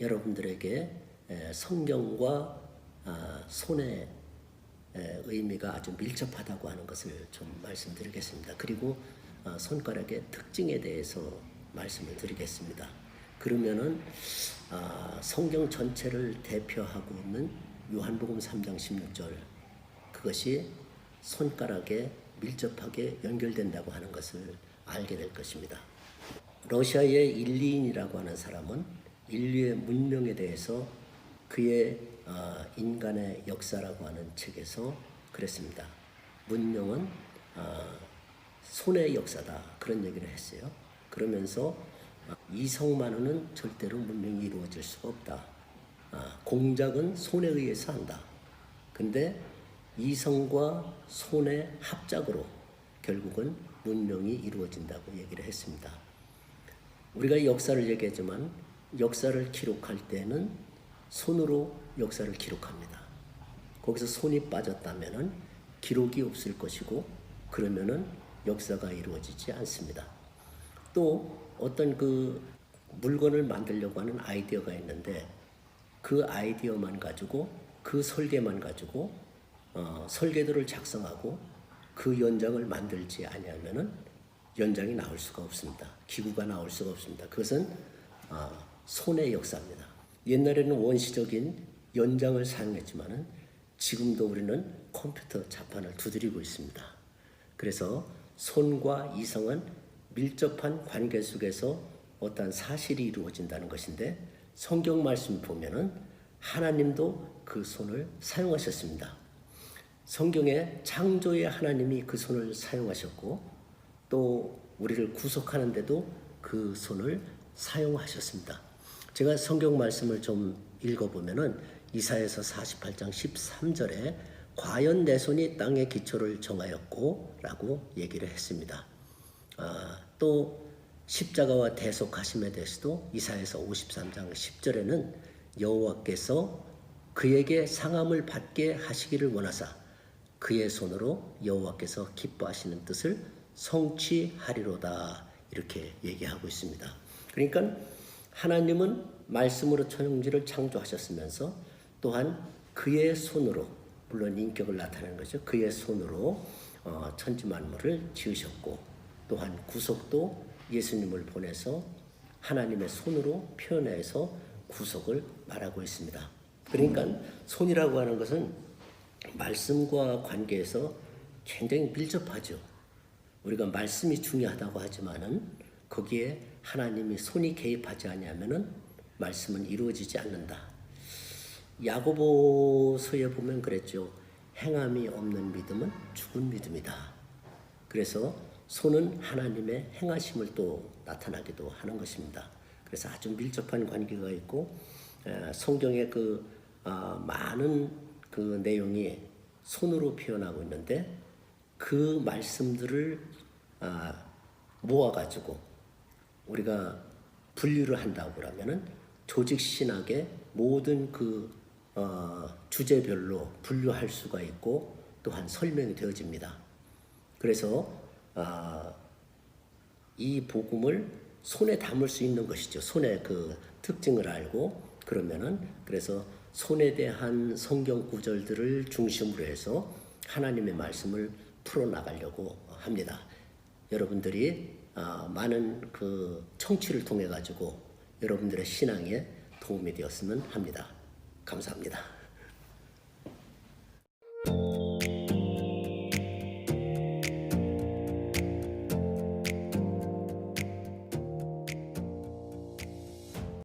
여러분들에게 에, 성경과 아, 손의 에, 의미가 아주 밀접하다고 하는 것을 좀 말씀드리겠습니다. 그리고 아, 손가락의 특징에 대해서 말씀을 드리겠습니다. 그러면은 아, 성경 전체를 대표하고 있는 요한복음 3장 16절 그것이 손가락에 밀접하게 연결된다고 하는 것을 알게 될 것입니다. 러시아의 일리인이라고 하는 사람은 인류의 문명에 대해서 그의 어, 인간의 역사라고 하는 책에서 그랬습니다. 문명은 어, 손의 역사다 그런 얘기를 했어요. 그러면서 어, 이성만으로는 절대로 문명이 이루어질 수가 없다. 아, 공작은 손에 의해서 한다. 근데 이성과 손의 합작으로 결국은 문명이 이루어진다고 얘기를 했습니다. 우리가 역사를 얘기했지만 역사를 기록할 때는 손으로 역사를 기록합니다. 거기서 손이 빠졌다면은 기록이 없을 것이고 그러면은 역사가 이루어지지 않습니다. 또 어떤 그 물건을 만들려고 하는 아이디어가 있는데 그 아이디어만 가지고 그 설계만 가지고 어, 설계도를 작성하고 그 연장을 만들지 아니하면은 연장이 나올 수가 없습니다. 기구가 나올 수가 없습니다. 그것은 어, 손의 역사입니다. 옛날에는 원시적인 연장을 사용했지만은 지금도 우리는 컴퓨터 자판을 두드리고 있습니다. 그래서 손과 이성은 밀접한 관계 속에서 어떠한 사실이 이루어진다는 것인데 성경 말씀 보면은 하나님도 그 손을 사용하셨습니다. 성경에 창조의 하나님이 그 손을 사용하셨고 또 우리를 구속하는데도 그 손을 사용하셨습니다. 제가 성경 말씀을 좀 읽어보면은 이사에서 48장 13절에 과연 내 손이 땅의 기초를 정하였고 라고 얘기를 했습니다. 아, 또 십자가와 대속하심에 대해서도 이사에서 53장 10절에는 여호와께서 그에게 상함을 받게 하시기를 원하사 그의 손으로 여호와께서 기뻐하시는 뜻을 성취하리로다 이렇게 얘기하고 있습니다. 그러니까 하나님은 말씀으로 천지를 창조하셨으면서 또한 그의 손으로 물론 인격을 나타내는 거죠. 그의 손으로 어, 천지 만물을 지으셨고 또한 구속도 예수님을 보내서 하나님의 손으로 표현해서 구속을 말하고 있습니다. 그러니까 손이라고 하는 것은 말씀과 관계에서 굉장히 밀접하죠. 우리가 말씀이 중요하다고 하지만은 거기에 하나님이 손이 개입하지 아니하면은 말씀은 이루어지지 않는다. 야고보서에 보면 그랬죠. 행함이 없는 믿음은 죽은 믿음이다. 그래서 손은 하나님의 행하심을 또 나타나기도 하는 것입니다. 그래서 아주 밀접한 관계가 있고 성경의 그 아, 많은 그 내용이 손으로 표현하고 있는데 그 말씀들을 아, 모아가지고 우리가 분류를 한다고 그러면은 조직 신학의 모든 그 어, 주제별로 분류할 수가 있고 또한 설명이 되어집니다. 그래서 아, 이 복음을 손에 담을 수 있는 것이죠. 손의 그 특징을 알고 그러면은 그래서 손에 대한 성경 구절들을 중심으로 해서 하나님의 말씀을 풀어 나가려고 합니다. 여러분들이 아, 많은 그 청취를 통해 가지고 여러분들의 신앙에 도움이 되었으면 합니다. 감사합니다.